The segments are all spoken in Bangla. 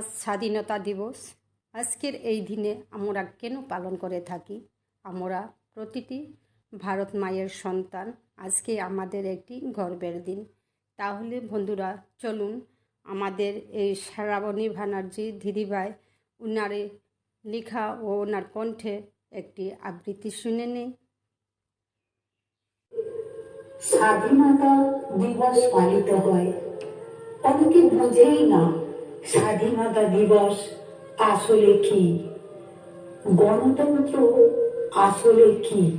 আজ স্বাধীনতা দিবস। আজকের এই দিনে আমরা কেন পালন করে থাকি? আমরা প্রতিটি ভারত মায়ের সন্তান আজকে আমাদের একটি গর্বের দিন। তাহলে বন্ধুরা, চলুন আমাদের এই শ্রাবণী ব্যানার্জি দিদিভাই, উনারে লেখা ও ওনার কণ্ঠে একটি আবৃত্তি শুনে নেই। স্বাধীনতা দিবস পালিত হয়। অনেকে বোঝেই না স্বাধীনতা দিবস আসলে কি? গণতন্ত্র আসলে কি?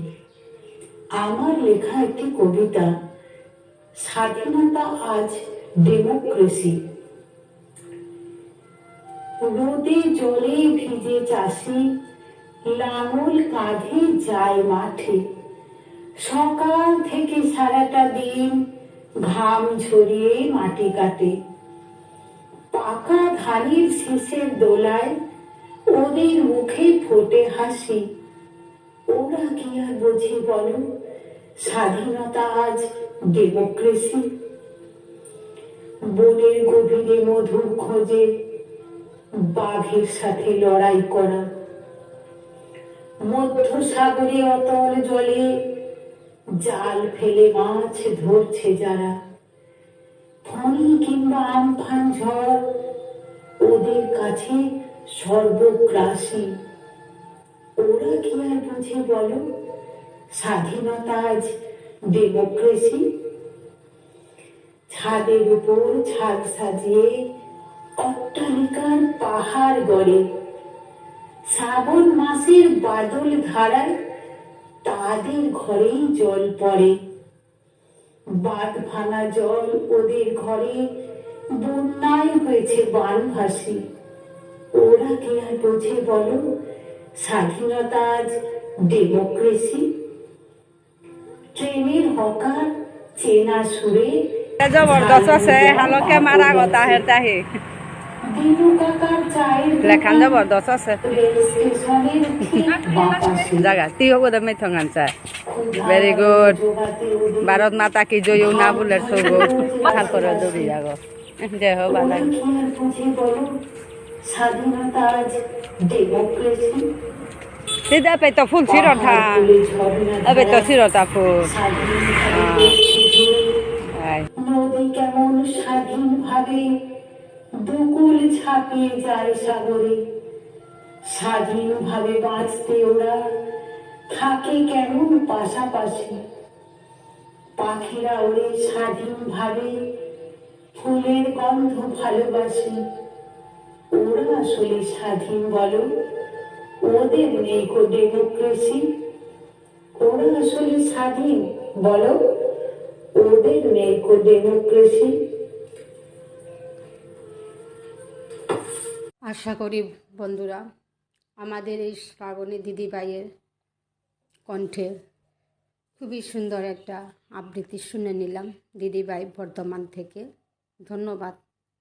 আমার লেখা একটি কবিতা, স্বাধীনতা আজ ডেমোক্রেসি। রোদে জলে ভিজে চাষি, লাঙল কাঁধে যায় মাঠে। সকাল থেকে সারাটা দিন ঘাম ঝরিয়ে মাটি কাটে। ধানের শেষের দোলায় ওদের মুখে ফোটে হাসি। ওরা কি আর বোঝে বলো? স্বাধীনতা আজ ডেমোক্রেসি। বনের গভীরে মধুর খোঁজে বাঘের সাথে লড়াই করা। মধ্য সাগরে অতল জলে জাল ফেলে মাছ ধরছে যারা। ফণি কিংবা আমফান ঝড় ওদের কাছে সর্বগ্রাসী। ওরা কি আর বুঝে বলো? স্বাধীনতা আজ ডেমোক্রেসি। ছাদের উপর ছাদ সাজিয়ে অট্টালিকার পাহাড় গড়ে। শ্রাবণ মাসের বাদল ধারায় তাদের ঘরেই জল পড়ে। বাদ ভাঙা জল ওদের ঘরে বন্যায় হয়েছে বানভাসী ওরা কি আর বোঝে বলো? স্বাধীনতা আজ ডেমোক্রেসি। ট্রেনের হকার চেনা সুরে জবরদস্ত আছে হালকে মারা গতা লেখান জবরদস্ত আছে। মেথং Very good. ভারত মাতা কি জয় না বলে সব দৌড়ি যাব দিদা পে তো ফুল ছিরতা আবে তো ছিরতা ফুল। নদী কেমন স্বাধীন ভাবে দুকুল ছাপিয়ে যায় সাগরে। স্বাধীন ভাবে বাঁচতে ওরা থাকে কেমন পাশাপাশি। পাখিরা ওরে স্বাধীন ভাবে ফুলের গন্ধ ভালোবাসি। ওরা আসলে স্বাধীন বলো? ওদের নেই কো ডেমোক্রেসি। ওরা আসলে স্বাধীন বলো? ওদের নেই কো ডেমোক্রেসি। আশা করি বন্ধুরা, আমাদের এই শ্রাবণী দিদিভাইয়ের কণ্ঠে খুবই সুন্দর একটা আবৃত্তি শুনে নিলাম দিদিভাই বর্ধমান থেকে। ধন্যবাদ,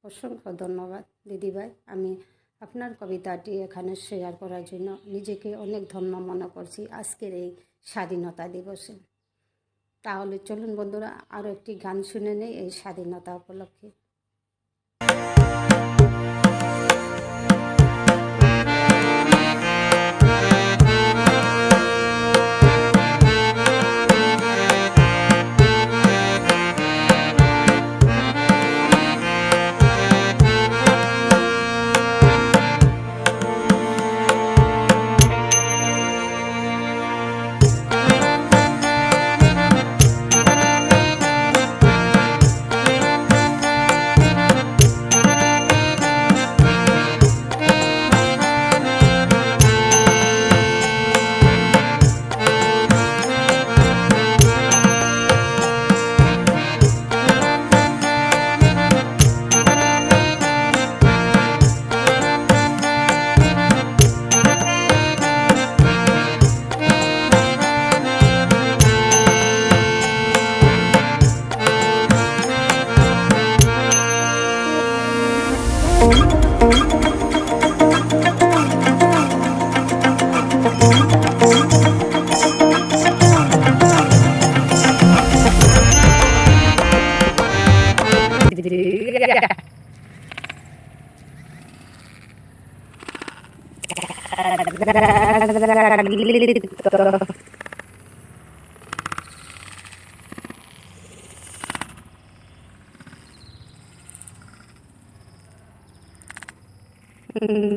অসংখ্য ধন্যবাদ দিদিভাই। আমি আপনার কবিতাটি এখানে শেয়ার করার জন্য নিজেকে অনেক ধন্য মনে করছি আজকের এই স্বাধীনতা দিবসে। তাহলে চলুন বন্ধুরা আরও একটি গান শুনে নেই এই স্বাধীনতা উপলক্ষে। Gracias.